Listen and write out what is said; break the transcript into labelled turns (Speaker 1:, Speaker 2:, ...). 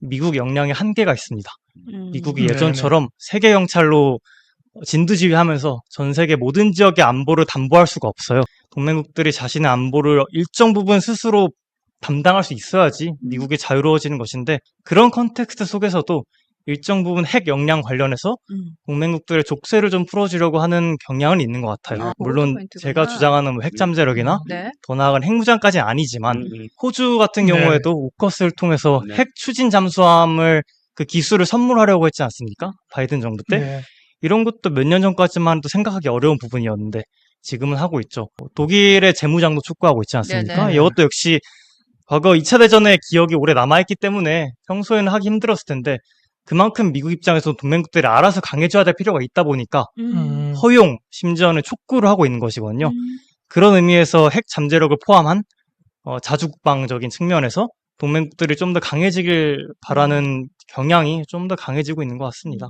Speaker 1: 미국 역량에 한계가 있습니다.
Speaker 2: 음.
Speaker 1: 미국이
Speaker 3: 네네.
Speaker 1: 예전처럼 세계 경찰로 진두지휘하면서 전 세계 모든 지역의 안보를 담보할 수가 없어요. 동맹국들이 자신의 안보를 일정 부분 스스로 담당할 수 있어야지 미국이 자유로워지는 것인데 그런 컨텍스트 속에서도 일정 부분 핵 역량 관련해서
Speaker 2: 음.
Speaker 1: 동맹국들의 족쇄를 좀 풀어주려고 하는 경향은 있는 것 같아요.
Speaker 2: 아,
Speaker 1: 물론
Speaker 2: 포인트구나.
Speaker 1: 제가 주장하는 뭐 핵잠재력이나
Speaker 2: 네.
Speaker 1: 더 나아간 핵무장까지는 아니지만
Speaker 3: 음, 음.
Speaker 1: 호주 같은
Speaker 3: 네.
Speaker 1: 경우에도 오커스를 통해서
Speaker 3: 네.
Speaker 1: 핵 추진 잠수함을 그 기술을 선물하려고 했지 않습니까? 바이든 정부 때
Speaker 3: 네.
Speaker 1: 이런 것도 몇 년 전까지만 해도 생각하기 어려운 부분이었는데 지금은 하고 있죠. 독일의 재무장도 촉구하고 있지 않습니까?
Speaker 2: 네네.
Speaker 1: 이것도 역시 과거 2차 대전의 기억이 오래 남아있기 때문에 평소에는 하기 힘들었을 텐데 그만큼 미국 입장에서 동맹국들이 알아서 강해져야 될 필요가 있다 보니까
Speaker 3: 음.
Speaker 1: 허용, 심지어는 촉구를 하고 있는 것이거든요.
Speaker 2: 음.
Speaker 1: 그런 의미에서 핵 잠재력을 포함한 어, 자주국방적인 측면에서 동맹국들이 좀 더 강해지길 바라는 경향이 좀 더 강해지고 있는 것 같습니다.